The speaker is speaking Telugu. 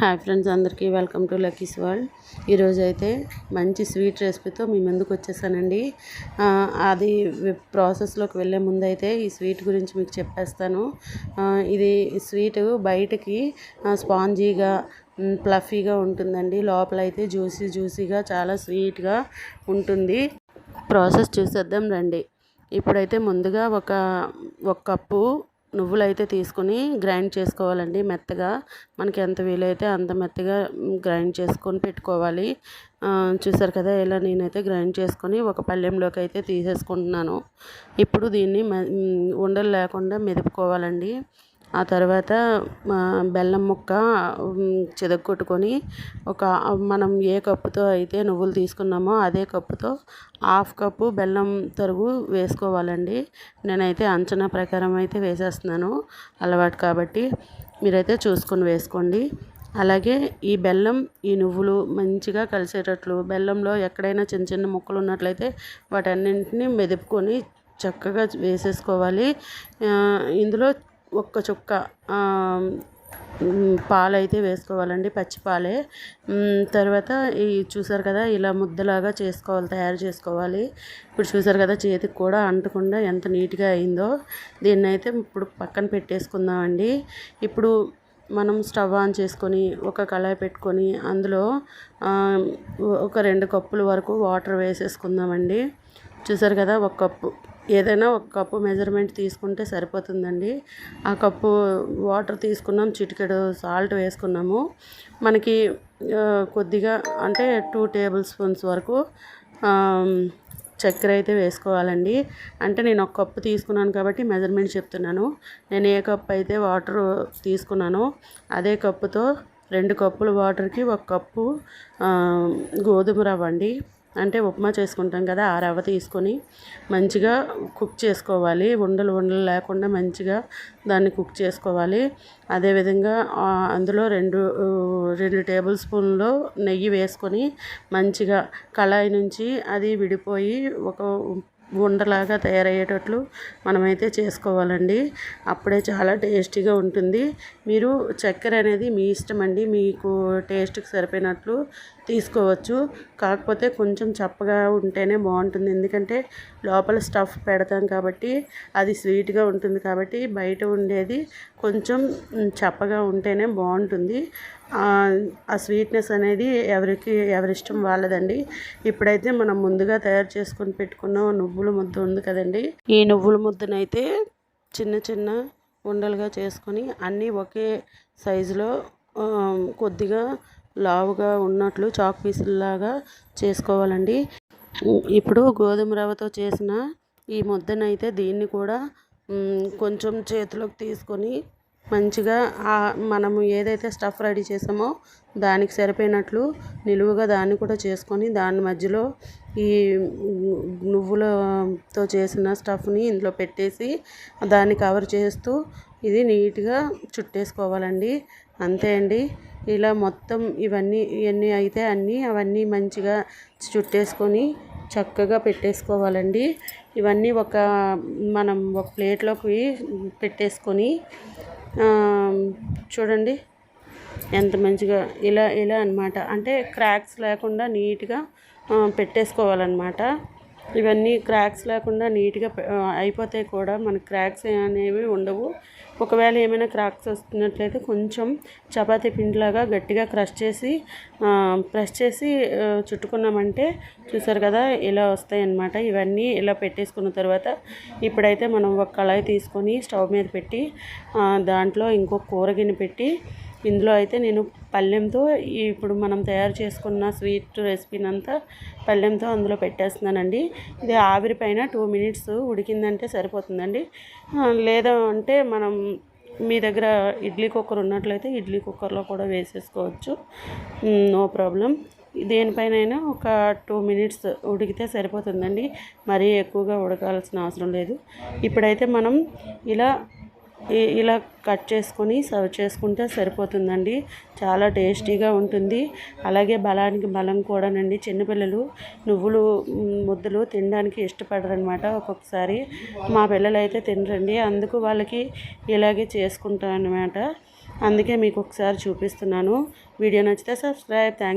హాయ్ ఫ్రెండ్స్ అందరికీ వెల్కమ్ టు లక్కీస్ వరల్డ్. ఈరోజు అయితే మంచి స్వీట్ రెసిపీతో మీ ముందుకు వచ్చేసానండి. అది ప్రాసెస్లోకి వెళ్ళే ముందు అయితే ఈ స్వీట్ గురించి మీకు చెప్పేస్తాను. ఇది స్వీట్ బయటకి స్పాంజీగా ప్లఫీగా ఉంటుందండి. లోపల అయితే జ్యూసీ జ్యూసీగా చాలా స్వీట్గా ఉంటుంది. ప్రాసెస్ చూసేద్దాం రండి. ఇప్పుడైతే ముందుగా ఒక ఒక కప్పు నువ్వులు అయితే తీసుకొని గ్రైండ్ చేసుకోవాలండి మెత్తగా. మనకి ఎంత వీలైతే అంత మెత్తగా గ్రైండ్ చేసుకొని పెట్టుకోవాలి. చూసారు కదా ఇలా నేనైతే గ్రైండ్ చేసుకొని ఒక పళ్ళెంలోకి అయితే తీసేసుకుంటున్నాను. ఇప్పుడు దీన్ని మె- ఉండలు లేకుండా మెదుపుకోవాలండి. ఆ తర్వాత బెల్లం ముక్క ఉమ్, ఒక మనం ఏ కప్పుతో అయితే నువ్వులు తీసుకున్నామో అదే కప్పుతో హాఫ్ కప్పు బెల్లం తరుగు వేసుకోవాలండి. నేనైతే అంచనా ప్రకారం అయితే వేసేస్తున్నాను అలవాటు కాబట్టి. మీరైతే చూసుకొని వేసుకోండి. అలాగే ఈ బెల్లం ఈ నువ్వులు మంచిగా కలిసేటట్లు బెల్లంలో ఎక్కడైనా చిన్న చిన్న ముక్కలు ఉన్నట్లయితే వాటన్నింటినీ మెదుపుకొని చక్కగా వేసేసుకోవాలి. ఇందులో ఒక్క చుక్క పాలైతే వేసుకోవాలండి పచ్చి పాలే. తర్వాత ఈ చూసారు కదా ఇలా ముద్దలాగా చేసుకోవాలి తయారు చేసుకోవాలి. ఇప్పుడు చూసారు కదా చేతికి కూడా అంటకుండా ఎంత నీట్గా అయిందో. దీన్ని అయితే ఇప్పుడు పక్కన పెట్టేసుకుందామండి. ఇప్పుడు మనం స్టవ్ ఆన్ చేసుకొని ఒక కళాయి పెట్టుకొని అందులో ఒక రెండు కప్పుల వరకు వాటర్ వేసేసుకుందామండి. చూసారు కదా ఒక కప్పు. ఏదైనా ఒక కప్పు మెజర్మెంట్ తీసుకుంటే సరిపోతుందండి. ఆ కప్పు వాటర్ తీసుకున్నాం చిటికెడు సాల్ట్ వేసుకున్నాము. మనకి కొద్దిగా అంటే టూ టేబుల్ స్పూన్స్ వరకు చక్కెర అయితే వేసుకోవాలండి. అంటే నేను ఒక కప్పు తీసుకున్నాను కాబట్టి మెజర్మెంట్ చెప్తున్నాను. నేను ఏ కప్పు అయితే వాటర్ తీసుకున్నానో అదే కప్పుతో రెండు కప్పులు వాటర్కి ఒక కప్పు గోధుమ రవ్వ అండి అంటే ఉప్మా చేసుకుంటాం కదా ఆ రవ్వ తీసుకొని మంచిగా కుక్ చేసుకోవాలి. ఉండలు ఉండలు లేకుండా మంచిగా దాన్ని కుక్ చేసుకోవాలి. అదేవిధంగా అందులో రెండు రెండు టేబుల్ స్పూన్లు నెయ్యి వేసుకొని మంచిగా కళాయి నుంచి అది విడిపోయి ఒక ఉండలాగా తయారయ్యేటట్లు మనమైతే చేసుకోవాలండి. అప్పుడే చాలా టేస్టీగా ఉంటుంది. మీరు చక్కెర అనేది మీ ఇష్టం అండి. మీకు టేస్ట్కి సరిపోయినట్లు తీసుకోవచ్చు. కాకపోతే కొంచెం చప్పగా ఉంటేనే బాగుంటుంది. ఎందుకంటే లోపల స్టఫ్ పెడతాం కాబట్టి అది స్వీట్గా ఉంటుంది కాబట్టి బయట ఉండేది కొంచెం చప్పగా ఉంటేనే బాగుంటుంది. ఆ స్వీట్నెస్ అనేది ఎవరికి ఎవరిష్టం వాళ్ళదండి. ఇప్పుడైతే మనం ముందుగా తయారు చేసుకొని పెట్టుకున్న నువ్వుల ముద్ద ఉంది కదండి. ఈ నువ్వుల ముద్దనైతే చిన్న చిన్న ఉండలుగా చేసుకొని అన్నీ ఒకే సైజులో కొద్దిగా లావుగా ఉన్నట్లు చాక్ పీసుల్లాగా చేసుకోవాలండి. ఇప్పుడు గోధుమ రవ్వతో చేసిన ఈ ముద్దనైతే దీన్ని కూడా కొంచెం చేతిలోకి తీసుకొని మంచిగా మనము ఏదైతే స్టఫ్ రెడీ చేసామో దానికి సరిపోయినట్లు నిలువుగా దాన్ని కూడా చేసుకొని దాని మధ్యలో ఈ నువ్వులతో చేసిన స్టఫ్ని ఇందులో పెట్టేసి దాన్ని కవర్ చేస్తూ ఇది నీట్గా చుట్టేసుకోవాలండి. అంతే అండి. ఇలా మొత్తం ఇవన్నీ ఇవన్నీ అయితే అన్నీ అవన్నీ మంచిగా చుట్టేసుకొని చక్కగా పెట్టేసుకోవాలండి. ఇవన్నీ ఒక మనం ఒక ప్లేట్లోకి పెట్టేసుకొని చూడండి. ఎంత మంచిగా ఇలా ఇలా అన్నమాట. అంటే క్రాక్స్ లేకుండా నీట్గా పెట్టేసుకోవాలన్నమాట. ఇవన్నీ క్రాక్స్ లేకుండా నీట్గా అయిపోతాయి కూడా మనకి క్రాక్స్ అనేవి ఉండవు. ఒకవేళ ఏమైనా క్రాక్స్ వస్తున్నట్లయితే కొంచెం చపాతీ పిండిలాగా గట్టిగా క్రష్ చేసి ప్రెస్ చేసి చుట్టుకున్నామంటే చూసారు కదా ఇలా వస్తాయి అన్నమాట ఇవన్నీ ఇలా పెట్టేసుకున్న తర్వాత ఇప్పుడైతే మనం ఒక కళాయి తీసుకొని స్టవ్ మీద పెట్టి దాంట్లో ఇంకో కూరగిన పెట్టి ఇందులో అయితే నేను పళ్ళెంతో ఇప్పుడు మనం తయారు చేసుకున్న స్వీట్ రెసిపీని అంతా పళ్ళెంతో అందులో పెట్టేస్తున్నానండి. ఇది ఆవిరి పైన టూ మినిట్స్ ఉడికిందంటే సరిపోతుందండి. లేదా అంటే మనం మీ దగ్గర ఇడ్లీ కుక్కర్ ఉన్నట్లయితే ఇడ్లీ కుక్కర్లో కూడా వేసేసుకోవచ్చు. No problem. దేనిపైన ఒక టూ మినిట్స్ ఉడికితే సరిపోతుందండి. మరీ ఎక్కువగా ఉడకాల్సిన అవసరం లేదు. ఇప్పుడైతే మనం ఇలా ఇలా కట్ చేసుకొని సర్వ్ చేసుకుంటే సరిపోతుందండి. చాలా టేస్టీగా ఉంటుంది. అలాగే బలానికి బలం కూడానండి. చిన్నపిల్లలు నువ్వులు ముద్దలు తినడానికి ఇష్టపడరనమాట ఒక్కొక్కసారి. మా పిల్లలు అయితే తినరండి. అందుకు వాళ్ళకి ఇలాగే చేసుకుంటాం అనమాట అందుకే మీకు ఒకసారి చూపిస్తున్నాను. వీడియో నచ్చితే సబ్స్క్రైబ్. థ్యాంక్స్